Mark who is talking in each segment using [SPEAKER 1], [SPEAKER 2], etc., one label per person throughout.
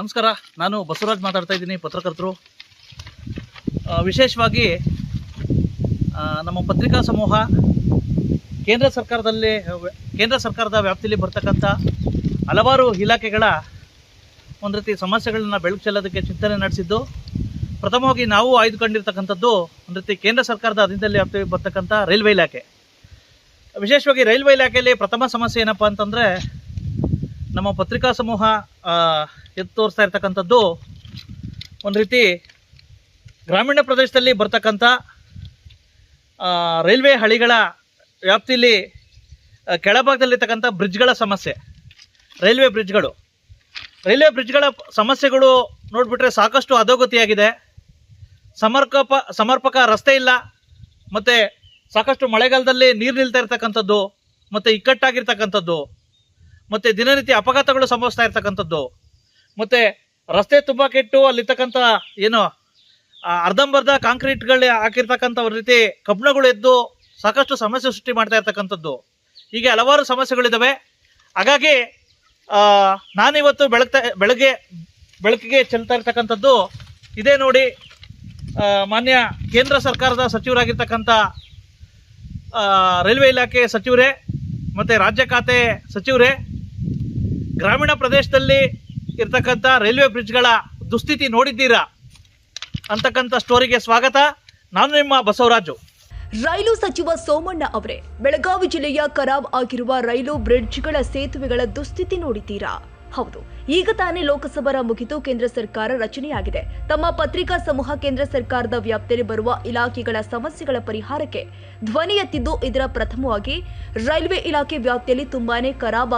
[SPEAKER 1] ನಮಸ್ಕಾರ. ನಾನು ಬಸವರಾಜ್ ಮಾತಾಡ್ತಾ ಇದ್ದೀನಿ, ಪತ್ರಕರ್ತರು. ವಿಶೇಷವಾಗಿ ನಮ್ಮ ಪತ್ರಿಕಾ ಸಮೂಹ, ಕೇಂದ್ರ ಸರ್ಕಾರದಲ್ಲಿ, ಕೇಂದ್ರ ಸರ್ಕಾರದ ವ್ಯಾಪ್ತಿಯಲ್ಲಿ ಬರ್ತಕ್ಕಂಥ ಹಲವಾರು ಇಲಾಖೆಗಳ ಒಂದು ರೀತಿ ಸಮಸ್ಯೆಗಳನ್ನ ಬೆಳಕು ಚೆಲ್ಲೋದಕ್ಕೆ ಚಿಂತನೆ ನಡೆಸಿದ್ದು, ಪ್ರಥಮವಾಗಿ ನಾವು ಆಯ್ದುಕೊಂಡಿರ್ತಕ್ಕಂಥದ್ದು ಒಂದು ರೀತಿ ಕೇಂದ್ರ ಸರ್ಕಾರದ ಅಧೀನದಲ್ಲಿ ವ್ಯಾಪ್ತಿ ಬರ್ತಕ್ಕಂಥ ರೈಲ್ವೆ ಇಲಾಖೆ. ವಿಶೇಷವಾಗಿ ರೈಲ್ವೆ ಇಲಾಖೆಯಲ್ಲಿ ಪ್ರಥಮ ಸಮಸ್ಯೆ ಏನಪ್ಪ ಅಂತಂದರೆ, ನಮ್ಮ ಪತ್ರಿಕಾ ಸಮೂಹ ಎತ್ತು ತೋರಿಸ್ತಾ ಇರ್ತಕ್ಕಂಥದ್ದು ಒಂದು ರೀತಿ ಗ್ರಾಮೀಣ ಪ್ರದೇಶದಲ್ಲಿ ಬರ್ತಕ್ಕಂಥ ರೈಲ್ವೆ ಹಳಿಗಳ ವ್ಯಾಪ್ತಿಯಲ್ಲಿ ಕೆಳಭಾಗದಲ್ಲಿರ್ತಕ್ಕಂಥ ಬ್ರಿಡ್ಜ್ಗಳ ಸಮಸ್ಯೆ. ರೈಲ್ವೆ ಬ್ರಿಡ್ಜ್ಗಳು. ರೈಲ್ವೆ ಬ್ರಿಡ್ಜ್ಗಳ ಸಮಸ್ಯೆಗಳು ನೋಡಿಬಿಟ್ರೆ ಸಾಕಷ್ಟು ಅಧೋಗತಿಯಾಗಿದೆ. ಸಮರ್ಪಕ ಸಮರ್ಪಕ ರಸ್ತೆ ಇಲ್ಲ. ಮತ್ತು ಸಾಕಷ್ಟು ಮಳೆಗಾಲದಲ್ಲಿ ನೀರು ನಿಲ್ತಾ ಇರ್ತಕ್ಕಂಥದ್ದು, ಮತ್ತು ಇಕ್ಕಟ್ಟಾಗಿರ್ತಕ್ಕಂಥದ್ದು, ಮತ್ತು ದಿನನಿತ್ಯ ಅಪಘಾತಗಳು ಸಂಭವಿಸ್ತಾ ಇರ್ತಕ್ಕಂಥದ್ದು. ಮತ್ತು ರಸ್ತೆ ತುಂಬ ಕೆಟ್ಟು ಅಲ್ಲಿರ್ತಕ್ಕಂಥ ಏನು ಅರ್ಧಂಬರ್ಧ ಕಾಂಕ್ರೀಟ್ಗಳು ಹಾಕಿರ್ತಕ್ಕಂಥ ರೀತಿ ಕಬ್ಬಣಗಳು ಎದ್ದು ಸಾಕಷ್ಟು ಸಮಸ್ಯೆ ಸೃಷ್ಟಿ ಮಾಡ್ತಾ ಇರ್ತಕ್ಕಂಥದ್ದು. ಹೀಗೆ ಹಲವಾರು ಸಮಸ್ಯೆಗಳಿದ್ದಾವೆ ಹಾಗಾಗಿ ನಾನಿವತ್ತು ಬೆಳಗ್ತಾ, ಬೆಳಗ್ಗೆ, ಬೆಳಕಿಗೆ ಚೆಲ್ತಾ ಇರ್ತಕ್ಕಂಥದ್ದು ಇದೇ ನೋಡಿ ಮಾನ್ಯ ಕೇಂದ್ರ ಸರ್ಕಾರದ ಸಚಿವರಾಗಿರ್ತಕ್ಕಂಥ ರೈಲ್ವೆ ಇಲಾಖೆ ಸಚಿವರೇ, ಮತ್ತು ರಾಜ್ಯ ಖಾತೆ ಸಚಿವರೇ, ಗ್ರಾಮೀಣ ಪ್ರದೇಶದಲ್ಲಿ ಇರ್ತಕ್ಕಂಥ ರೈಲ್ವೆ ಬ್ರಿಡ್ಜ್ಗಳ ದುಸ್ಥಿತಿ ನೋಡಿದ್ದೀರಾ? ಅಂತಕ್ಕಂಥ ಸ್ಟೋರಿಗೆ ಸ್ವಾಗತ. ನಾನು ನಿಮ್ಮ ಬಸವರಾಜು.
[SPEAKER 2] ರೈಲು ಸಚಿವ ಸೋಮಣ್ಣ ಅವರೇ, ಬೆಳಗಾವಿ ಜಿಲ್ಲೆಯ ಖರಾಬ್ ಆಗಿರುವ ರೈಲು ಬ್ರಿಡ್ಜ್ಗಳ ಸೇತುವೆಗಳ ದುಸ್ಥಿತಿ ನೋಡಿದ್ದೀರಾ? ಹೌದು, ಈಗ ತಾನೇ ಲೋಕಸಭರ ಮುಗಿದು ಕೇಂದ್ರ ಸರ್ಕಾರ ರಚನೆಯಾಗಿದೆ. ತಮ್ಮ ಪತ್ರಿಕಾ ಸಮೂಹ ಕೇಂದ್ರ ಸರ್ಕಾರದ ವ್ಯಾಪ್ತಿಯಲ್ಲಿ ಬರುವ ಇಲಾಖೆಗಳ ಸಮಸ್ಯೆಗಳ ಪರಿಹಾರಕ್ಕೆ ಧ್ವನಿ ಎತ್ತಿದ್ದು ಇದರ ಪ್ರಥಮವಾಗಿ ರೈಲ್ವೆ ಇಲಾಖೆ ವ್ಯಾಪ್ತಿಯಲ್ಲಿ ತುಂಬಾನೇ ಖರಾಬ್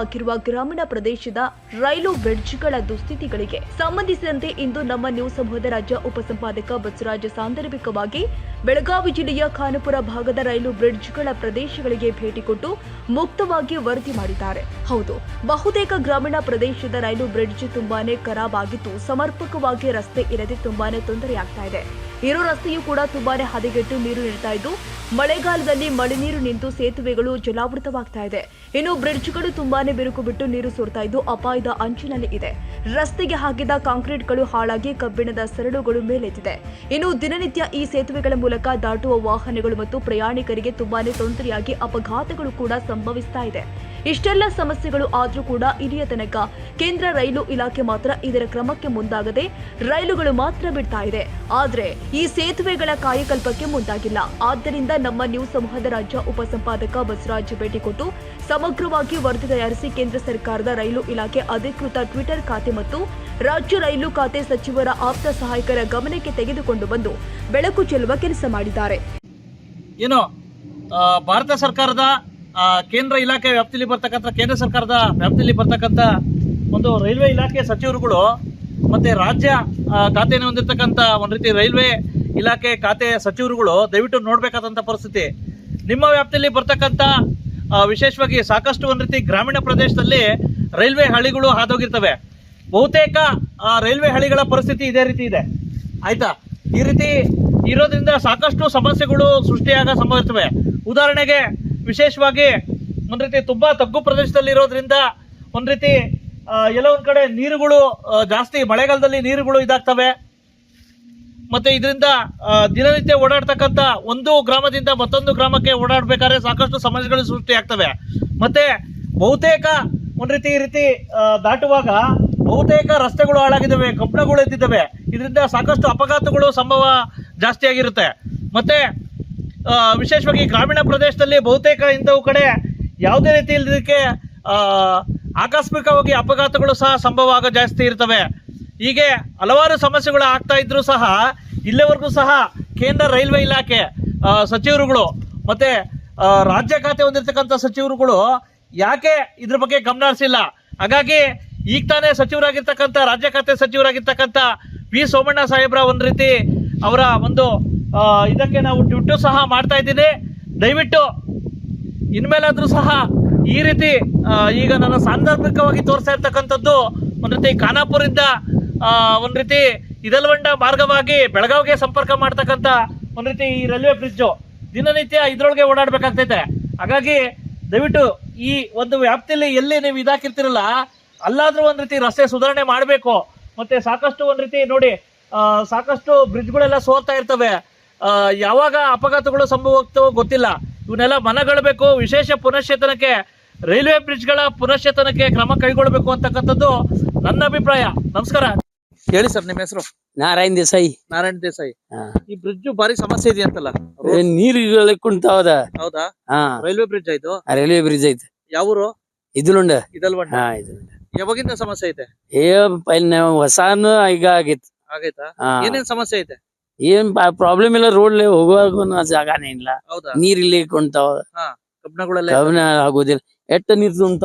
[SPEAKER 2] ಗ್ರಾಮೀಣ ಪ್ರದೇಶದ ರೈಲು ಬ್ರಿಡ್ಜ್ಗಳ ದುಸ್ಥಿತಿಗಳಿಗೆ ಸಂಬಂಧಿಸಿದಂತೆ ಇಂದು ನಮ್ಮ ನ್ಯೂಸ್ ಸಮೂಹದ ರಾಜ್ಯ ಉಪಸಂಪಾದಕ ಬಸವರಾಜ ಸಾಂದರ್ಭಿಕವಾಗಿ ಬೆಳಗಾವಿ ಜಿಲ್ಲೆಯ ಖಾನಪುರ ಭಾಗದ ರೈಲು ಬ್ರಿಡ್ಜ್ಗಳ ಪ್ರದೇಶಗಳಿಗೆ ಭೇಟಿ ಕೊಟ್ಟು ಮುಕ್ತವಾಗಿ ವರದಿ ಮಾಡಿದ್ದಾರೆ. ಹೌದು, ಬಹುತೇಕ ಗ್ರಾಮೀಣ ಪ್ರದೇಶದ ರೈಲು ಬ್ರಿಡ್ಜ್ ತುಂಬಾನೇ ಖರಾಬ್ ಆಗಿದ್ದು ಸಮರ್ಪಕವಾಗಿ ರಸ್ತೆ ಇರದೆ ತುಂಬಾನೇ ತೊಂದರೆಯಾಗ್ತಾ ಇದೆ. ಇರೋ ರಸ್ತೆಯೂ ಕೂಡ ತುಂಬಾನೇ ಹದಗೆಟ್ಟು ನೀರು ನಿಲ್ತಾ ಇದ್ದು, ಮಳೆಗಾಲದಲ್ಲಿ ಮಳೆ ನೀರು ನಿಂತು ಸೇತುವೆಗಳು ಜಲಾವೃತವಾಗ್ತಾ ಇದೆ. ಇನ್ನು ಬ್ರಿಡ್ಜ್ಗಳು ತುಂಬಾನೇ ಬಿರುಕು ಬಿಟ್ಟು ನೀರು ಸೋರ್ತಾ ಇದ್ದು, ಅಪಾಯದ ಅಂಚಿನಲ್ಲಿ ಇದೆ. ರಸ್ತೆಗೆ ಹಾಕಿದ ಕಾಂಕ್ರೀಟ್ಗಳು ಹಾಳಾಗಿ ಕಬ್ಬಿಣದ ಸರಳುಗಳು ಮೇಲೆತ್ತಿದೆ. ಇನ್ನು ದಿನನಿತ್ಯ ಈ ಸೇತುವೆಗಳ ಮೂಲಕ ದಾಟುವ ವಾಹನಗಳು ಮತ್ತು ಪ್ರಯಾಣಿಕರಿಗೆ ತುಂಬಾನೇ ತೊಂದರೆಯಾಗಿ ಅಪಘಾತಗಳು ಕೂಡ ಸಂಭವಿಸ್ತಾ ಇದೆ. ಇಷ್ಟೆಲ್ಲ ಸಮಸ್ಯೆಗಳು ಆದರೂ ಕೂಡ ಇಲ್ಲಿಯ ತನಕ ಕೇಂದ್ರ ರೈಲು ಇಲಾಖೆ ಮಾತ್ರ ಇದರ ಕ್ರಮಕ್ಕೆ ಮುಂದಾಗದೆ ರೈಲುಗಳು ಮಾತ್ರ ಬಿಡ್ತಾ ಇದೆ. ಆದರೆ ಈ ಸೇತುವೆಗಳ ಕಾಯಕಲ್ಪಕ್ಕೆ ಮುಂದಾಗಿಲ್ಲ. ಆದ್ದರಿಂದ ನಮ್ಮ ನ್ಯೂ ಸಮೂಹದ ರಾಜ್ಯ ಉಪಸಂಪಾದಕ ಬಸವರಾಜ್ ಭೇಟಿ ಕೊಟ್ಟು ಸಮಗ್ರವಾಗಿ ವರದಿ ತಯಾರಿಸಿ ಕೇಂದ್ರ ಸರ್ಕಾರದ ರೈಲು ಇಲಾಖೆ ಅಧಿಕೃತ ಟ್ವಿಟರ್ ಖಾತೆ ಮತ್ತು ರಾಜ್ಯ ರೈಲು ಖಾತೆ ಸಚಿವರ ಆಪ್ತ ಸಹಾಯಕರ ಗಮನಕ್ಕೆ ತೆಗೆದುಕೊಂಡು ಬಂದು ಬೆಳಕು ಚೆಲ್ಲುವ ಕೆಲಸ ಮಾಡಿದ್ದಾರೆ.
[SPEAKER 1] ಏನು ಭಾರತ ಸರ್ಕಾರದ ಕೇಂದ್ರ ಇಲಾಖೆ ವ್ಯಾಪ್ತಿಯಲ್ಲಿ ಬರ್ತಕ್ಕಂಥ, ಕೇಂದ್ರ ಸರ್ಕಾರದ ವ್ಯಾಪ್ತಿಯಲ್ಲಿ ಬರ್ತಕ್ಕಂಥ ಒಂದು ರೈಲ್ವೆ ಇಲಾಖೆ ಸಚಿವರುಗಳು ಮತ್ತೆ ರಾಜ್ಯ ಖಾತೆಯನ್ನು ಹೊಂದಿರತಕ್ಕಂಥ ಒಂದು ರೀತಿ ರೈಲ್ವೆ ಇಲಾಖೆ ಖಾತೆ ಸಚಿವರುಗಳು ದಯವಿಟ್ಟು ನೋಡಬೇಕಾದಂಥ ಪರಿಸ್ಥಿತಿ. ನಿಮ್ಮ ವ್ಯಾಪ್ತಿಯಲ್ಲಿ ಬರ್ತಕ್ಕಂಥ ವಿಶೇಷವಾಗಿ ಸಾಕಷ್ಟು ಒಂದು ರೀತಿ ಗ್ರಾಮೀಣ ಪ್ರದೇಶದಲ್ಲಿ ರೈಲ್ವೆ ಹಳಿಗಳು ಹಾದೋಗಿರ್ತವೆ. ಬಹುತೇಕ ರೈಲ್ವೆ ಹಳಿಗಳ ಪರಿಸ್ಥಿತಿ ಇದೇ ರೀತಿ ಇದೆ. ಆಯಿತಾ? ಈ ರೀತಿ ಇರೋದ್ರಿಂದ ಸಾಕಷ್ಟು ಸಮಸ್ಯೆಗಳು ಸೃಷ್ಟಿಯಾಗ ಸಂಭವಿಸ್ತವೆ ಉದಾಹರಣೆಗೆ ವಿಶೇಷವಾಗಿ ಒಂದು ರೀತಿ ತುಂಬಾ ತಗ್ಗು ಪ್ರದೇಶದಲ್ಲಿ ಇರೋದ್ರಿಂದ ಒಂದ್ ರೀತಿ ಎಲ್ಲೊಂದು ಕಡೆ ನೀರುಗಳು ಜಾಸ್ತಿ ಮಳೆಗಾಲದಲ್ಲಿ ನೀರುಗಳು ಇದಾಗ್ತವೆ. ಮತ್ತೆ ಇದರಿಂದ ದಿನನಿತ್ಯ ಓಡಾಡ್ತಕ್ಕಂಥ ಒಂದು ಗ್ರಾಮದಿಂದ ಮತ್ತೊಂದು ಗ್ರಾಮಕ್ಕೆ ಓಡಾಡ್ಬೇಕಾದ್ರೆ ಸಾಕಷ್ಟು ಸಮಸ್ಯೆಗಳು ಸೃಷ್ಟಿಯಾಗ್ತವೆ. ಮತ್ತೆ ಬಹುತೇಕ ಒಂದು ರೀತಿ ಈ ರೀತಿ ದಾಟುವಾಗ ಬಹುತೇಕ ರಸ್ತೆಗಳು ಹಾಳಾಗಿದ್ದಾವೆ, ಕಬ್ಬಣಗಳು ಎದ್ದಿದ್ದಾವೆ. ಇದರಿಂದ ಸಾಕಷ್ಟು ಅಪಘಾತಗಳು ಸಂಭವ ಜಾಸ್ತಿ ಆಗಿರುತ್ತೆ ಮತ್ತೆ ವಿಶೇಷವಾಗಿ ಗ್ರಾಮೀಣ ಪ್ರದೇಶದಲ್ಲಿ ಬಹುತೇಕ ಇಂಥವು ಕಡೆ ಯಾವುದೇ ರೀತಿ ಇಲ್ಲದಕ್ಕೆ ಆಕಸ್ಮಿಕವಾಗಿ ಅಪಘಾತಗಳು ಸಹ ಸಂಭವ ಆಗೋ ಜಾಸ್ತಿ ಇರ್ತವೆ. ಹೀಗೆ ಹಲವಾರು ಸಮಸ್ಯೆಗಳು ಆಗ್ತಾ ಇದ್ರು ಸಹ ಇಲ್ಲಿವರೆಗೂ ಸಹ ಕೇಂದ್ರ ರೈಲ್ವೆ ಇಲಾಖೆ ಸಚಿವರುಗಳು ಮತ್ತೆ ರಾಜ್ಯ ಖಾತೆ ಹೊಂದಿರತಕ್ಕಂಥ ಸಚಿವರುಗಳು ಯಾಕೆ ಇದ್ರ ಬಗ್ಗೆ ಗಮನ ಹರಿಸಿಲ್ಲ ಹಾಗಾಗಿ ಈಗ ತಾನೇ ಸಚಿವರಾಗಿರ್ತಕ್ಕಂಥ, ರಾಜ್ಯ ಖಾತೆ ಸಚಿವರಾಗಿರ್ತಕ್ಕಂಥ ವಿ ಸೋಮಣ್ಣ ಸಾಹೇಬ್ರ ಒಂದು ರೀತಿ ಅವರ ಒಂದು ಇದಕ್ಕೆ ನಾವು ಟ್ವಿಟ್ಟು ಸಹ ಮಾಡ್ತಾ ಇದ್ದೀನಿ ದಯವಿಟ್ಟು ಇನ್ಮೇಲಾದ್ರೂ ಸಹ ಈ ರೀತಿ ಈಗ ನನ್ನ ಸಾಂದರ್ಭಿಕವಾಗಿ ತೋರಿಸ್ತಾ ಇರ್ತಕ್ಕಂಥದ್ದು ಒಂದು ರೀತಿ ಖಾನಾಪುರದಿಂದ ಒಂದು ರೀತಿ ಇದಲ್ವಂಡ ಮಾರ್ಗವಾಗಿ ಬೆಳಗಾವಿಗೆ ಸಂಪರ್ಕ ಮಾಡ್ತಕ್ಕಂಥ ಒಂದು ರೀತಿ ಈ ರೈಲ್ವೆ ಬ್ರಿಡ್ಜು ದಿನನಿತ್ಯ ಇದರೊಳಗೆ ಓಡಾಡಬೇಕಾಗ್ತೈತೆ. ಹಾಗಾಗಿ ದಯವಿಟ್ಟು ಈ ಒಂದು ವ್ಯಾಪ್ತಿಯಲ್ಲಿ ಎಲ್ಲಿ ನೀವು ಇದಾಕಿರ್ತಿರಲ್ಲ, ಅಲ್ಲಾದ್ರೂ ಒಂದು ರೀತಿ ರಸ್ತೆ ಸುಧಾರಣೆ ಮಾಡಬೇಕು. ಮತ್ತೆ ಸಾಕಷ್ಟು ಒಂದು ರೀತಿ ನೋಡಿ ಸಾಕಷ್ಟು ಬ್ರಿಡ್ಜ್ಗಳೆಲ್ಲ ಸೋರ್ತಾ ಇರ್ತವೆ. ಯಾವಾಗ ಅಪಘಾತಗಳು ಸಂಭವವಾಗ್ತವೋ ಗೊತ್ತಿಲ್ಲ. ಇವನ್ನೆಲ್ಲ ಮನಗಳ್ಬೇಕು. ವಿಶೇಷ ಪುನಶ್ಚೇತನಕ್ಕೆ ರೈಲ್ವೆ ಬ್ರಿಡ್ಜ್ಗಳ ಪುನಶ್ಚೇತನಕ್ಕೆ ಕ್ರಮ ಕೈಗೊಳ್ಳಬೇಕು ಅಂತಕ್ಕಂಥದ್ದು ನನ್ನ ಅಭಿಪ್ರಾಯ. ನಮಸ್ಕಾರ. ಹೇಳಿ ಸರ್ ನಿಮ್ಮ ಹೆಸರು?
[SPEAKER 3] ನಾರಾಯಣ್ ದೇಸಾಯಿ.
[SPEAKER 1] ನಾರಾಯಣ ದೇಸಾಯಿ. ಈ ಬ್ರಿಡ್ಜ್ ಬಾರಿ ಸಮಸ್ಯೆ ಇದೆಯಂತಲ್ಲ
[SPEAKER 3] ನೀರು ಕುಂತಾವದ
[SPEAKER 1] ಹೌದಾ? ರೈಲ್ವೆ ಬ್ರಿಡ್ಜ್ ಆಯ್ತು
[SPEAKER 3] ರೈಲ್ವೆ ಬ್ರಿಡ್ಜ್ ಐತೆ.
[SPEAKER 1] ಯಾವೂರು? ಇದಲ್ವಂಡ
[SPEAKER 3] ಇದಲ್ವಂಡ
[SPEAKER 1] ಯಾವಾಗಿಂದ ಸಮಸ್ಯೆ ಐತೆ?
[SPEAKER 3] ಏ ಹೊಸಾನು ಈಗ ಆಗೈತೆ?
[SPEAKER 1] ಆಗೈತಾ ಏನೇನ್ ಸಮಸ್ಯೆ ಐತೆ?
[SPEAKER 3] ಏನ್ ಪ್ರಾಬ್ಲಮ್ ಇಲ್ಲ ರೋಡ್ ಹೋಗುವಾಗ ಜಾಗನೇ ಇಲ್ಲ.
[SPEAKER 1] ಹೌದಾ?
[SPEAKER 3] ನೀರ್ ಇಲ್ಲಿ ಕುಂತಾವ
[SPEAKER 1] ಕಬ್ಣಗಳೆಲ್ಲ
[SPEAKER 3] ಕವನ ಆಗೋದಿಲ್ಲ. ಎಟ್ಟ ನೀರ್ ತುಂಬ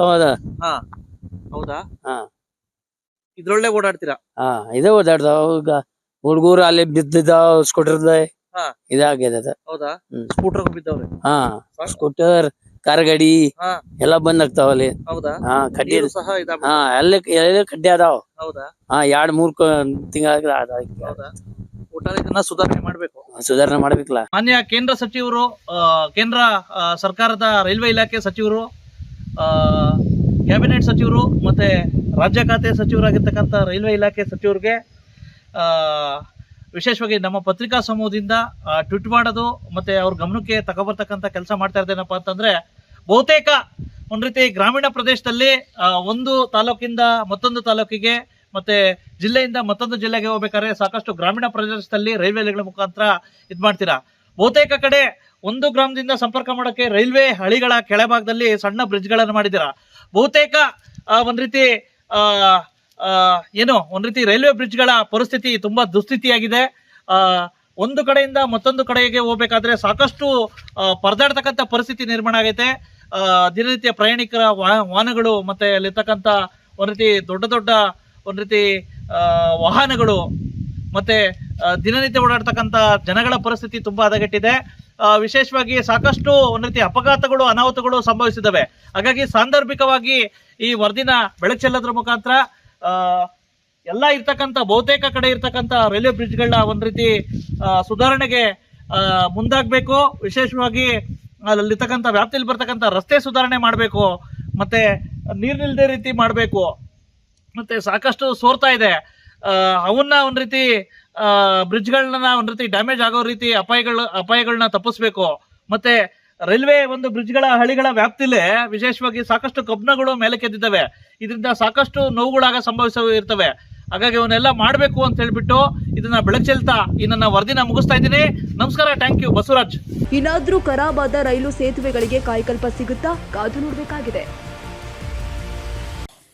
[SPEAKER 1] ಹಾ ಹೌದಾ?
[SPEAKER 3] ಹಾ.
[SPEAKER 1] ಇದ್ರೊಳ್ಳೆ ಓಡಾಡ್ತೀರಾ?
[SPEAKER 3] ಹಾ ಇದೇ ಓದಾಡ್ತಾವ ಈಗ ಹುಡುಗರು ಅಲ್ಲಿ ಬಿದ್ದಿದ್ದಾವ ಸ್ಕೂಟರ್ದ
[SPEAKER 1] ಹಾ.
[SPEAKER 3] ಇದಾಗ್ಯದ
[SPEAKER 1] ಹೌದಾ?
[SPEAKER 3] ಹ್ಮ್.
[SPEAKER 1] ಸ್ಕೂಟರ್ ಬಿದ್ದವ್ರೆ?
[SPEAKER 3] ಹಾ ಸ್ಕೂಟರ್ ಕಾರ್ ಗಾಡಿ
[SPEAKER 1] ಹಾ.
[SPEAKER 3] ಎಲ್ಲ ಬಂದ್ ಆಗ್ತಾವ ಅಲ್ಲಿ.
[SPEAKER 1] ಹೌದಾ?
[SPEAKER 3] ಹಾ ಕಡ್ಡಿ
[SPEAKER 1] ನೀರು ಸಹ ಇದಾಗ್ಬಿಟ್ಟು-
[SPEAKER 3] ಹಾ ಎಲ್ಲ ಎಲ್ಲ ಕಡ್ಡಿ ಅದಾವ.
[SPEAKER 1] ಹೌದಾ?
[SPEAKER 3] ಹಾ ಎರಡ್ ಮೂರ್ ತಿಂಗಳ
[SPEAKER 1] ಹೌದಾ? ಒಟ್ಟಾರೆ ಇದನ್ನ ಸುಧಾರಣೆ ಮಾಡಬೇಕು.
[SPEAKER 3] ಸುಧಾರಣೆ ಮಾಡ್ಬೇಕಲ್ಲ.
[SPEAKER 1] ಮಾನ್ಯ ಕೇಂದ್ರ ಸಚಿವರು ಆ, ಕೇಂದ್ರ ಆ, ಸರ್ಕಾರದ ರೈಲ್ವೆ ಇಲಾಖೆ ಸಚಿವರು ಆ, ಕ್ಯಾಬಿನೆಟ್ ಸಚಿವರು ಮತ್ತೆ ರಾಜ್ಯ ಖಾತೆ ಸಚಿವರಾಗಿರ್ತಕ್ಕಂಥ ರೈಲ್ವೆ ಇಲಾಖೆ ಸಚಿವರಿಗೆ ಆ, ವಿಶೇಷವಾಗಿ ನಮ್ಮ ಪತ್ರಿಕಾ ಸಮೂಹದಿಂದ ಟ್ವಿಟ್ ಟ್ವೀಟ್ ಮಾಡೋದು ಮತ್ತೆ ಅವ್ರ ಗಮನಕ್ಕೆ ತಗೊಬರ್ತಕ್ಕಂಥ ಕೆಲಸ ಮಾಡ್ತಾ ಇದ್ದೇನಪ್ಪ ಅಂತಂದ್ರೆ ಬಹುತೇಕ ಒಂದ್ ರೀತಿ ಗ್ರಾಮೀಣ ಪ್ರದೇಶದಲ್ಲಿ ಆ, ಒಂದು ತಾಲೂಕಿಂದ ಮತ್ತೊಂದು ತಾಲೂಕಿಗೆ ಮತ್ತೆ ಜಿಲ್ಲೆಯಿಂದ ಮತ್ತೊಂದು ಜಿಲ್ಲೆಗೆ ಹೋಗ್ಬೇಕಾದ್ರೆ ಸಾಕಷ್ಟು ಗ್ರಾಮೀಣ ಪ್ರದೇಶದಲ್ಲಿ ರೈಲ್ವೆಗಳ ಮುಖಾಂತರ ಇದು ಮಾಡ್ತೀರಾ? ಬಹುತೇಕ ಕಡೆ ಒಂದು ಗ್ರಾಮದಿಂದ ಸಂಪರ್ಕ ಮಾಡೋಕೆ ರೈಲ್ವೆ ಹಳಿಗಳ ಕೆಳಭಾಗದಲ್ಲಿ ಸಣ್ಣ ಬ್ರಿಡ್ಜ್ಗಳನ್ನು ಮಾಡಿದ್ದೀರಾ? ಬಹುತೇಕ ಒಂದು ರೀತಿ ಏನು, ಒಂದು ರೀತಿ ರೈಲ್ವೆ ಬ್ರಿಡ್ಜ್ಗಳ ಪರಿಸ್ಥಿತಿ ತುಂಬಾ ದುಸ್ಥಿತಿಯಾಗಿದೆ. ಒಂದು ಕಡೆಯಿಂದ ಮತ್ತೊಂದು ಕಡೆಗೆ ಹೋಗ್ಬೇಕಾದ್ರೆ ಸಾಕಷ್ಟು ಪರದಾಡ್ತಕ್ಕಂಥ ಪರಿಸ್ಥಿತಿ ನಿರ್ಮಾಣ ಆಗೈತೆ. ದಿನನಿತ್ಯ ಪ್ರಯಾಣಿಕರ ವಾಹನಗಳು ಮತ್ತೆ ಅಲ್ಲಿರ್ತಕ್ಕಂಥ ಒಂದು ರೀತಿ ದೊಡ್ಡ ದೊಡ್ಡ ಒಂದ್ ರೀತಿ ವಾಹನಗಳು ಮತ್ತೆ ದಿನನಿತ್ಯ ಓಡಾಡ್ತಕ್ಕಂಥ ಜನಗಳ ಪರಿಸ್ಥಿತಿ ತುಂಬಾ ಹದಗೆಟ್ಟಿದೆ. ವಿಶೇಷವಾಗಿ ಸಾಕಷ್ಟು ಒಂದು ರೀತಿ ಅಪಘಾತಗಳು, ಅನಾಹುತಗಳು ಸಂಭವಿಸಿದವೆ. ಹಾಗಾಗಿ ಸಾಂದರ್ಭಿಕವಾಗಿ ಈ ವರದಿನ ಬೆಳಕು ಚೆಲ್ಲೋದ್ರ ಮುಖಾಂತರ ಎಲ್ಲ ಇರ್ತಕ್ಕಂಥ, ಬಹುತೇಕ ಕಡೆ ಇರ್ತಕ್ಕಂಥ ರೈಲ್ವೆ ಬ್ರಿಡ್ಜ್ಗಳನ್ನ ಒಂದು ರೀತಿ ಸುಧಾರಣೆಗೆ ಮುಂದಾಗಬೇಕು. ವಿಶೇಷವಾಗಿ ಅಲ್ಲಿರ್ತಕ್ಕಂಥ ವ್ಯಾಪ್ತಿಯಲ್ಲಿ ಬರ್ತಕ್ಕಂಥ ರಸ್ತೆ ಸುಧಾರಣೆ ಮಾಡಬೇಕು. ಮತ್ತೆ ನೀರ್ ನಿಲ್ದೇ ರೀತಿ ಮಾಡಬೇಕು. ಮತ್ತೆ ಸಾಕಷ್ಟು ಸೋರ್ತಾ ಇದೆ. ಅವನ್ನ ಒಂದ್ ರೀತಿ ಬ್ರಿಡ್ಜ್ಗಳನ್ನ ಒಂದ್ ರೀತಿ ಡ್ಯಾಮೇಜ್ ಆಗೋ ರೀತಿ ಅಪಾಯಗಳ ಅಪಾಯಗಳನ್ನ ತಪ್ಪಿಸ್ಬೇಕು. ಮತ್ತೆ ರೈಲ್ವೆ ಒಂದು ಬ್ರಿಡ್ಜ್ಗಳ ಹಳಿಗಳ ವ್ಯಾಪ್ತಿಲೇ ವಿಶೇಷವಾಗಿ ಸಾಕಷ್ಟು ಕಬ್ಣಗಳು ಮೇಲಕ್ಕೆದ್ದಿದ್ದಾವೆ ಇದರಿಂದ ಸಾಕಷ್ಟು ನೋವುಗಳಾಗ ಸಂಭವಿಸ ಇರ್ತವೆ. ಹಾಗಾಗಿ ಅವನ್ನೆಲ್ಲ ಮಾಡಬೇಕು ಅಂತ ಹೇಳ್ಬಿಟ್ಟು ಇದನ್ನ ಬೆಳಚೆಲ್ತಾ ಈ ನನ್ನ ವರದಿನ ಮುಗಿಸ್ತಾ ಇದ್ದೀನಿ. ನಮಸ್ಕಾರ, ಥ್ಯಾಂಕ್ ಯು, ಬಸವರಾಜ್.
[SPEAKER 2] ಇನ್ನಾದ್ರೂ ಖರಾಬಾದ ರೈಲು ಸೇತುವೆಗಳಿಗೆ ಕಾಯಕಲ್ಪ ಸಿಗುತ್ತಾ? ಕಾದು ನೋಡಬೇಕಾಗಿದೆ.